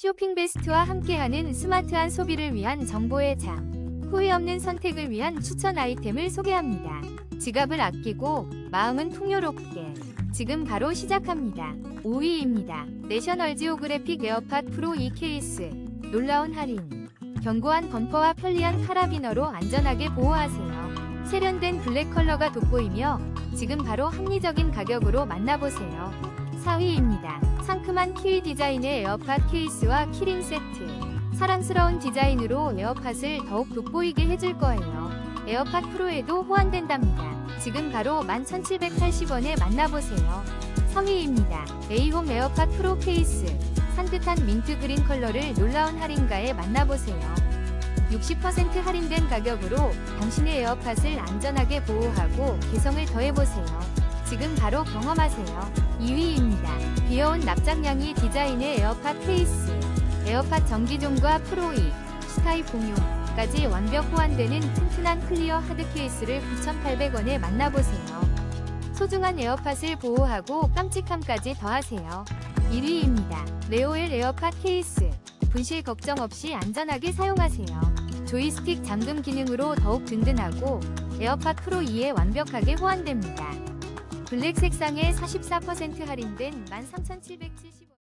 쇼핑 베스트와 함께하는 스마트한 소비를 위한 정보의 장. 후회 없는 선택을 위한 추천 아이템을 소개합니다. 지갑을 아끼고 마음은 풍요롭게. 지금 바로 시작합니다. 5위입니다. 내셔널 지오그래픽 에어팟 프로 2 케이스. 놀라운 할인. 견고한 범퍼와 편리한 카라비너로 안전하게 보호하세요. 세련된 블랙 컬러가 돋보이며 지금 바로 합리적인 가격으로 만나보세요. 4위입니다. 상큼한 키위 디자인의 에어팟 케이스와 키링 세트. 사랑스러운 디자인으로 에어팟을 더욱 돋보이게 해줄 거예요. 에어팟 프로에도 호환된답니다. 지금 바로 11,780원에 만나보세요. 3위입니다. 에이홈 에어팟 프로 케이스. 산뜻한 민트 그린 컬러를 놀라운 할인가에 만나보세요. 60% 할인된 가격으로 당신의 에어팟을 안전하게 보호하고 개성을 더해보세요. 지금 바로 경험하세요. 2위입니다. 귀여운 납작냥이 디자인의 에어팟 케이스. 에어팟 정기종과 프로2, 스타일 공용까지 완벽 호환되는 튼튼한 클리어 하드 케이스를 9,800원에 만나보세요. 소중한 에어팟을 보호하고 깜찍함까지 더하세요. 1위입니다. 레오엘 에어팟 케이스. 분실 걱정 없이 안전하게 사용하세요. 조이스틱 잠금 기능으로 더욱 든든하고 에어팟 프로 2에 완벽하게 호환됩니다. 블랙 색상에 44% 할인된 13,770원.